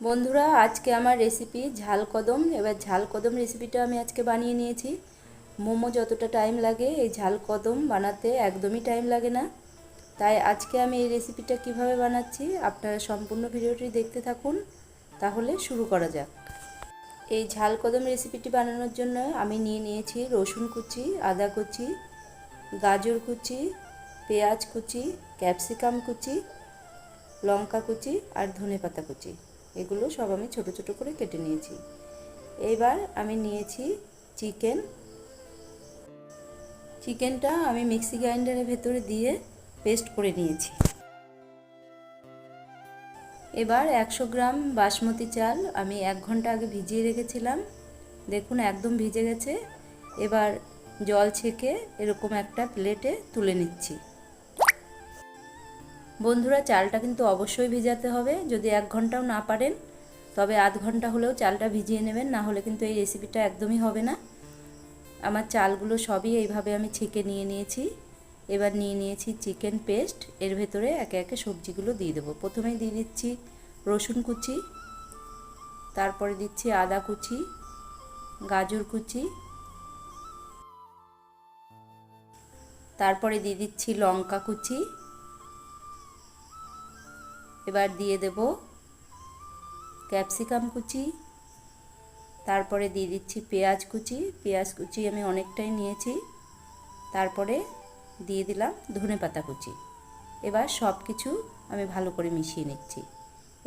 বন্ধুরা, আজকে আমার রেসিপি ঝাল কদম। এবার ঝাল কদম রেসিপিটা আমি আজকে বানিয়ে নিয়েছি। মোমো যতটা টাইম লাগে, এই ঝাল কদম বানাতে একদমই টাইম লাগে না। তাই আজকে আমি এই রেসিপিটা কীভাবে বানাচ্ছি, আপনারা সম্পূর্ণ ভিডিওটি দেখতে থাকুন। তাহলে শুরু করা যাক। এই ঝাল কদম রেসিপিটি বানানোর জন্য আমি নিয়ে নিয়েছি রসুন কুচি, আদা কুচি, গাজর কুচি, পেঁয়াজ কুচি, ক্যাপসিকাম কুচি, লঙ্কা কুচি আর ধনে পাতা কুচি। এগুলো সব আমি ছোট ছোট করে কেটে নিয়েছি। এবার আমি নিয়েছি চিকেন। চিকেনটা আমি মিক্সি গ্রাইন্ডারের ভেতরে দিয়ে পেস্ট করে নিয়েছি। এবার একশো গ্রাম বাসমতি চাল আমি এক ঘণ্টা আগে ভিজিয়ে রেখেছিলাম। দেখুন, একদম ভিজে গেছে। এবার জল ছেঁকে এরকম একটা প্লেটে তুলে নিচ্ছি। বন্ধুরা, চালটা কিন্তু অবশ্যই ভিজাতে হবে। যদি এক ঘন্টাও না পারেন, তবে আধ ঘণ্টা হলেও চালটা ভিজিয়ে নেবেন, না হলে কিন্তু এই রেসিপিটা একদমই হবে না। আমার চালগুলো সবই এইভাবে আমি ছেঁকে নিয়ে নিয়েছি। এবার নিয়ে নিয়েছি চিকেন পেস্ট। এর ভেতরে একে একে সবজিগুলো দিয়ে দেবো। প্রথমেই দিয়ে দিচ্ছি রসুন কুচি, তারপরে দিচ্ছি আদা কুচি, গাজর কুচি, তারপরে দিয়ে দিচ্ছি লঙ্কা কুচি এবার দিয়ে দেব ক্যাপসিকাম কুচি, তারপরে দিয়ে দিচ্ছি পেঁয়াজ কুচি। পেঁয়াজ কুচি আমি অনেকটাই নিয়েছি, তারপরে দিয়ে দিলাম ধনে পাতা কুচি। এবার সব কিছু আমি ভালো করে মিশিয়ে নিচ্ছি।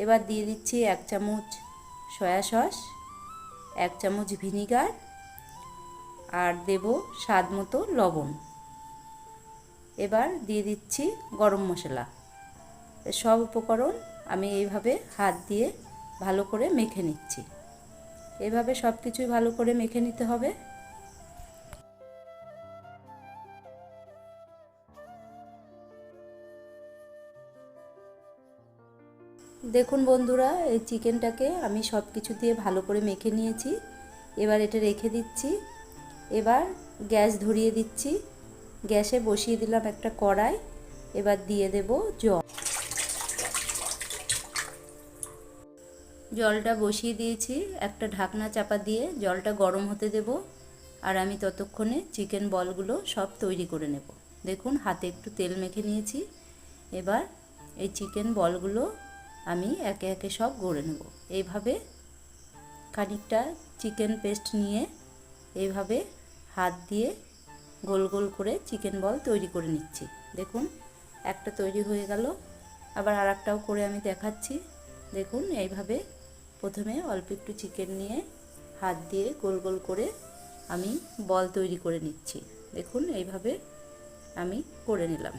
এবার দিয়ে দিচ্ছি এক চামচ সয়া সস, এক চামচ ভিনিগার আর দেব স্বাদ মতো লবণ। এবার দিয়ে দিচ্ছি গরম মশলা। সব উপকরণ আমি এইভাবে হাত দিয়ে ভালো করে মেখে নিচ্ছি। এভাবে সব কিছুই ভালো করে মেখে নিতে হবে। দেখুন বন্ধুরা, এই চিকেনটাকে আমি সব কিছু দিয়ে ভালো করে মেখে নিয়েছি। এবার এটা রেখে দিচ্ছি। এবার গ্যাস ধরিয়ে দিচ্ছি। গ্যাসে বসিয়ে দিলাম একটা কড়াই। এবার দিয়ে দেব জল। জলটা বসিয়ে দিয়েছি, একটা ঢাকনা চাপা দিয়ে জলটা গরম হতে দেব, আর আমি ততক্ষণে চিকেন বলগুলো সব তৈরি করে নেব। দেখুন, হাতে একটু তেল মেখে নিয়েছি, এবার এই চিকেন বলগুলো আমি একে একে সব গড়ে নেব। এইভাবে খানিকটা চিকেন পেস্ট নিয়ে এইভাবে হাত দিয়ে গোল গোল করে চিকেন বল তৈরি করে নিচ্ছি। দেখুন, একটা তৈরি হয়ে গেল। আবার আর একটাও করে আমি দেখাচ্ছি। দেখুন, এইভাবে প্রথমে অল্প একটু চিকেন নিয়ে হাত দিয়ে গোল গোল করে আমি বল তৈরি করে নিচ্ছি। দেখুন, এইভাবে আমি করে নিলাম।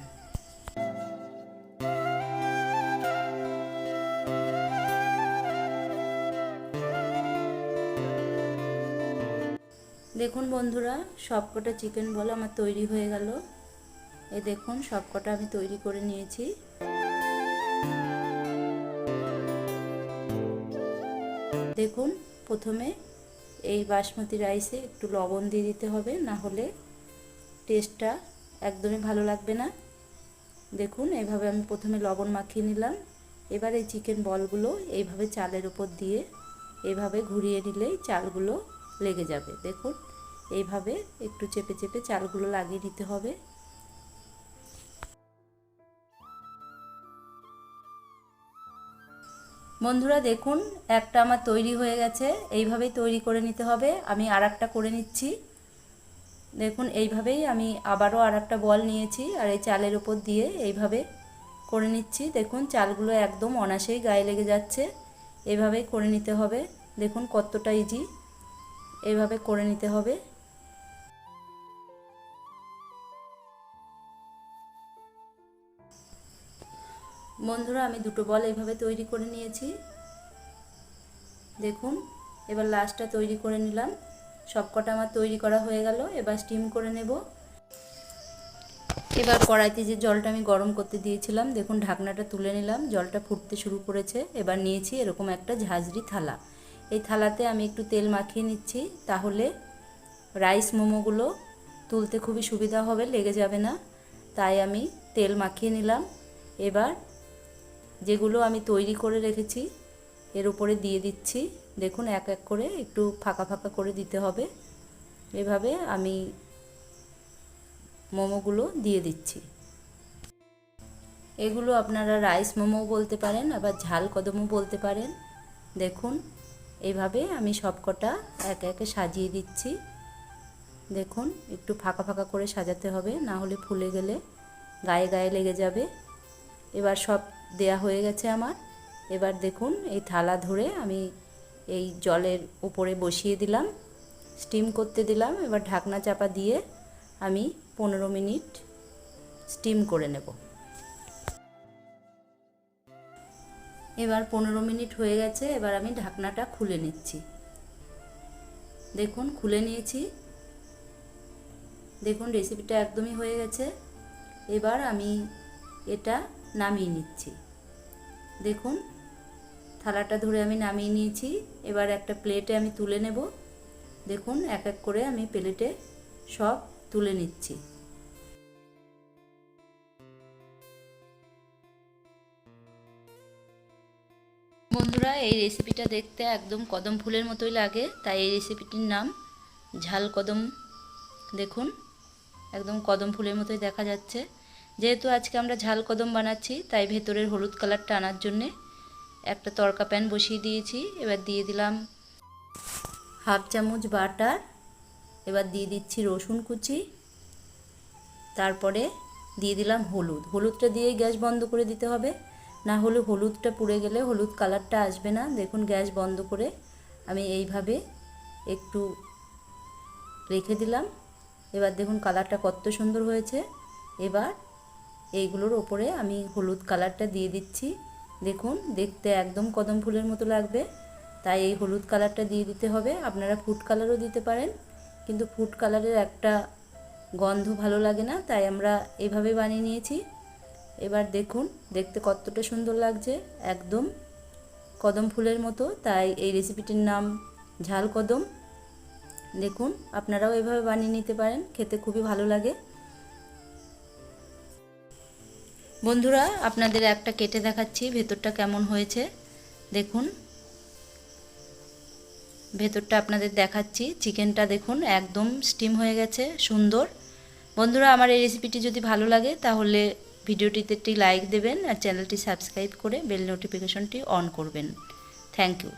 দেখুন বন্ধুরা, সবকটা চিকেন বল আমার তৈরি হয়ে গেল। এই দেখুন, সবকটা আমি তৈরি করে নিয়েছি। দেখুন, প্রথমে এই বাসমতি রাইসে একটু লবণ দিয়ে দিতে হবে, না হলে টেস্টটা একদমই ভালো লাগবে না। দেখুন এইভাবে আমি প্রথমে লবণ মাখিয়ে নিলাম। এবার এই চিকেন বলগুলো এইভাবে চালের উপর দিয়ে এভাবে ঘুরিয়ে নিলেই চালগুলো লেগে যাবে। দেখুন, এইভাবে একটু চেপে চেপে চালগুলো লাগিয়ে নিতে হবে। বন্ধুরা দেখুন, একটা আমার তৈরি হয়ে গেছে, এইভাবেই তৈরি করে নিতে হবে, আমি আর করে নিচ্ছি। দেখুন, এইভাবেই আমি আবারও আর একটা বল নিয়েছি, আর এই চালের উপর দিয়ে এইভাবে করে নিচ্ছি। দেখুন, চালগুলো একদম অনাসেই গায়ে লেগে যাচ্ছে, এভাবেই করে নিতে হবে। দেখুন, কতটা ইজি এভাবে করে নিতে হবে। বন্ধুরা, আমি দুটো বল এইভাবে তৈরি করে নিয়েছি। দেখুন, এবার লাস্টটা তৈরি করে নিলাম। সবকটা আমার তৈরি করা হয়ে গেল, এবার স্টিম করে নেব। এবার কড়াইতে যে জলটা আমি গরম করতে দিয়েছিলাম, দেখুন ঢাকনাটা তুলে নিলাম, জলটা ফুটতে শুরু করেছে। এবার নিয়েছি এরকম একটা ঝাঁঝরি থালা। এই থালাতে আমি একটু তেল মাখিয়ে নিচ্ছি, তাহলে রাইস মোমোগুলো তুলতে খুবই সুবিধা হবে, লেগে যাবে না। তাই আমি তেল মাখিয়ে নিলাম। এবার যেগুলো আমি তৈরি করে রেখেছি, এর উপরে দিয়ে দিচ্ছি। দেখুন, এক এক করে একটু ফাঁকা ফাঁকা করে দিতে হবে। এভাবে আমি মোমোগুলো দিয়ে দিচ্ছি। এগুলো আপনারা রাইস মোমো বলতে পারেন, আবার ঝাল কদমও বলতে পারেন। দেখুন এইভাবে আমি সবকটা একে একে সাজিয়ে দিচ্ছি। দেখুন, একটু ফাঁকা ফাঁকা করে সাজাতে হবে, না হলে ফুলে গেলে গায়ে গায়ে লেগে যাবে। এবার সব দেয়া হয়ে গেছে আমার। এবার দেখুন, এই থালা ধরে আমি এই জলের উপরে বসিয়ে দিলাম, স্টিম করতে দিলাম। এবার ঢাকনা চাপা দিয়ে আমি পনেরো মিনিট স্টিম করে নেব। এবার পনেরো মিনিট হয়ে গেছে, এবার আমি ঢাকনাটা খুলে নিচ্ছি। দেখুন, খুলে নিয়েছি। দেখুন রেসিপিটা একদমই হয়ে গেছে। এবার আমি এটা নামিয়ে নিচ্ছি। দেখুন, থালাটা ধরে আমি নামিয়ে নিয়েছি। এবার একটা প্লেটে আমি তুলে নেব। দেখুন, এক এক করে আমি প্লেটে সব তুলে নিচ্ছি। বন্ধুরা, এই রেসিপিটা দেখতে একদম কদম ফুলের মতোই লাগে, তাই এই রেসিপিটির নাম ঝাল কদম। দেখুন, একদম কদম ফুলের মতোই দেখা যাচ্ছে। যেহেতু আজকে আমরা ঝাল কদম বানাচ্ছি, তাই ভেতরের হলুদ কালারটা আনার জন্যে একটা তরকা প্যান বসিয়ে দিয়েছি। এবার দিয়ে দিলাম হাফ চামচ বাটার, এবার দিয়ে দিচ্ছি রসুন কুচি, তারপরে দিয়ে দিলাম হলুদ। হলুদটা দিয়ে গ্যাস বন্ধ করে দিতে হবে, না হলে হলুদটা পুড়ে গেলে হলুদ কালারটা আসবে না। দেখুন গ্যাস বন্ধ করে আমি এইভাবে একটু রেখে দিলাম। এবার দেখুন কালারটা কত সুন্দর হয়েছে। এবার এইগুলোর ওপরে আমি হলুদ কালারটা দিয়ে দিচ্ছি। দেখুন, দেখতে একদম কদম ফুলের মতো লাগবে। তাই এই হলুদ কালারটা দিয়ে দিতে হবে। আপনারা ফুড কালারও দিতে পারেন, কিন্তু ফুড কালারের একটা গন্ধ ভালো লাগে না, তাই আমরা এভাবে বানিয়ে নিয়েছি। এবার দেখুন, দেখতে কতটা সুন্দর লাগছে, একদম কদম ফুলের মতো। তাই এই রেসিপিটির নাম ঝাল কদম। দেখুন, আপনারাও এভাবে বানিয়ে নিতে পারেন, খেতে খুবই ভালো লাগে। বন্ধুরা, আপনাদের একটা কেটে দেখাচ্ছি, ভেতরটা কেমন হয়েছে। দেখুন। ভেতরটা আপনাদের দেখাচ্ছি, চিকেনটা দেখুন, একদম স্টিম হয়ে গেছে, সুন্দর। বন্ধুরা, আমার এই রেসিপিটি যদি ভালো লাগে, তাহলে ভিডিওটিতে একটি লাইক দেবেন আর চ্যানেলটি সাবস্ক্রাইব করে বেল নোটিফিকেশনটি অন করবেন। Thank you